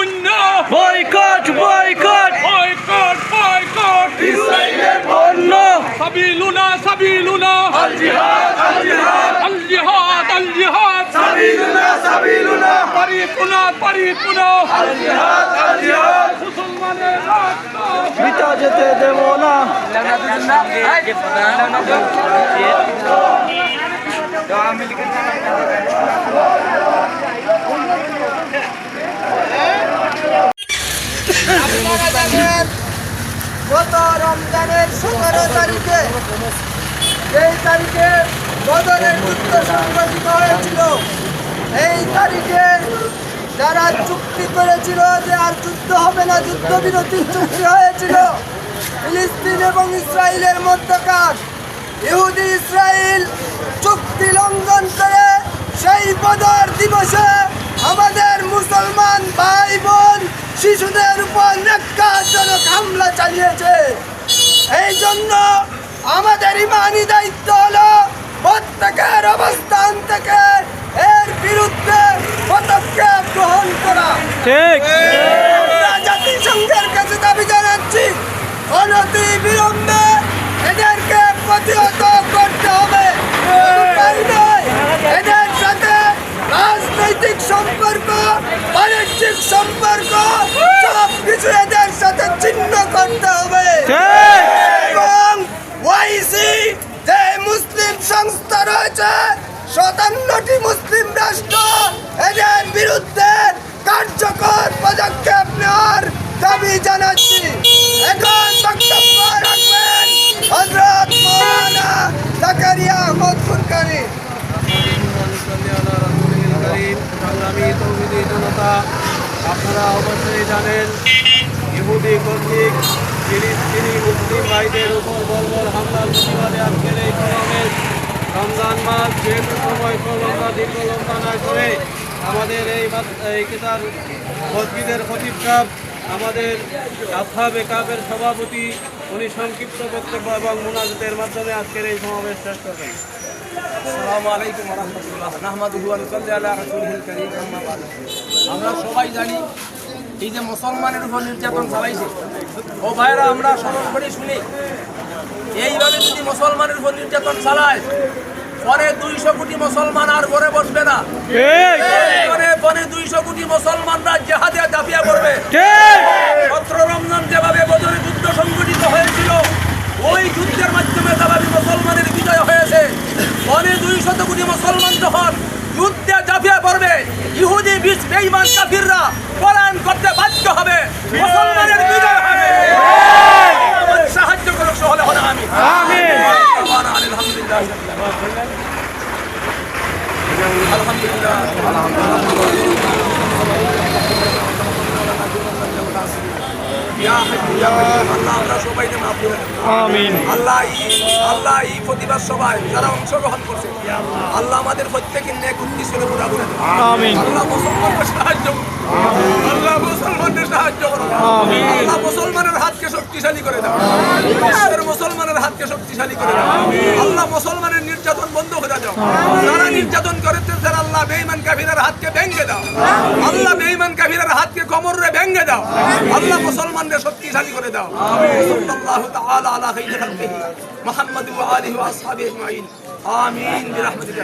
পণ্য boycott boycott. Boycott boycott. ইসরায়েলের পণ্য। সাবিলুনা সাবিলুনা। আল জিহাদ আল জিহাদ। আল জিহাদ আল জিহাদ। সাবিলুনা সাবিলুনা। পারিকুনা পারিকুনা আল জিহাদ আল জিহাদ। মুসলমানের রক্ত পিতা যেতে দেব না। আপনারা রমজানের সতেরো তারিখে এই তারিখে বদরের যুদ্ধ সংগঠিত হয়েছিল, এই তারিখে যারা চুক্তি করেছিল যে আর যুদ্ধ হবে না যুদ্ধবিরতির চুক্তি হয়েছিল, ফিলিস্তিন এবং ইসরায়েলের মধ্যকার ইহুদি ইসরায়েল চুক্তি লঙ্ঘন করে সেই বদর দিবসে আমাদের মুসলমান ভাই বোন, শিশুদের উপর নেকাজনক হামলা চালিয়েছে। জন্য আমাদের ইমানি দায়িত্ব হলো প্রত্যেকের অবস্থান থেকে এর বিরুদ্ধে পদক্ষেপ গ্রহণ করা। আমরা জাতিসংঘের কাছে দাবি জানাচ্ছি অনতি বিলম্বে এদেরকে প্রতিহত করতে হবে। এদের সাথে রাজনৈতিক সম্পর্ক বাণিজ্যিক সম্পর্ক সাতান্নটি মুসলিম রাষ্ট্র এদের বিরুদ্ধে কার্যকর পদক্ষেপ নেওয়ার দাবি জানাচ্ছি। এখন বক্তব্য রাখবেন হজরত মৌলানা জাকারিয়া আহমদ জনতা, আপনারা অবশ্যই জানেন, ইহুদি কর্তৃক ফিলিস্তিনি মুসলিম ভাইদের উপর বর্বর হামলার প্রতিবাদে কলমের রমজান মাস যেহেতু সময় লম্বা দীর্ঘ লম্বা না করে আমাদের এই এই কিতার মসজিদের খতিব সাহেব আমাদের আফা বেকাবের সভাপতি, উনি সংক্ষিপ্ত বক্তব্য এবং মুনাজতের মাধ্যমে আজকের এই সমাবেশ শেষ করবেন। আমরা সবাই জানি এই যে মুসলমানের উপর নির্যাতন চালাইছে। ও ভাইরা আমরা স্মরণ করে শুনি। এইভাবে যদি মুসলমানের উপর নির্যাতন চালায় পরে দুইশো কোটি মুসলমান আর ঘরে বসবে না। পরে দুইশো কোটি মুসলমানরা জেহাদে দাপিয়া পড়বে সতেরো রমজান যেভাবে বদরে যুদ্ধ সংগঠিত হয়েছিল ওই যুদ্ধের মাধ্যমে যেভাবে মুসলমানের বিজয় হয়েছে পরে দুই শত কোটি মুসলমান যখন যুদ্ধে ঝাঁপিয়ে পড়বে ইহুদি বিশ বেঈমান কাফিররা পলায়ন করতে বাধ্য হবে মুসলমানের বিজয় হবে আমাদের সাহায্য করুক সহলে হলে আমি আলহামদুলিল্লাহ আলহামদুলিল্লাহ আল্লাহ এই- প্রতিবাদ সভায় যারা অংশগ্রহণ করছে আল্লাহ আমাদের প্রত্যেকের নেক উদ্দেশ্যে পুরা করে আল্লাহ মুসলমানকে সাহায্য আল্লাহ মুসলমানদের সাহায্য আল্লাহ মুসলমানের হাতকে শক্তিশালী করে দাও। বিশ্বের মুসলমানের হাতকে শক্তিশালী করে দাও। আল্লাহ মুসলমানের নির্যাতন বন্ধ করে দাও যারা নির্যাতন করেছে স্যার আল্লাহ বেঈমান কাফিরের হাতকে ভেঙে দাও। আল্লাহ বেঈমান কাফিরের হাতকে কমরে ভেঙে দাও। আল্লাহ মুসলমানদের শক্তিশালী করে দাও। সাল্লাল্লাহু তাআলা আলা খাইরি খালকিহি। মুহাম্মদ ওয়া আলিহি ওয়া আসহাবিহি আমিন। বিরহমাতিকা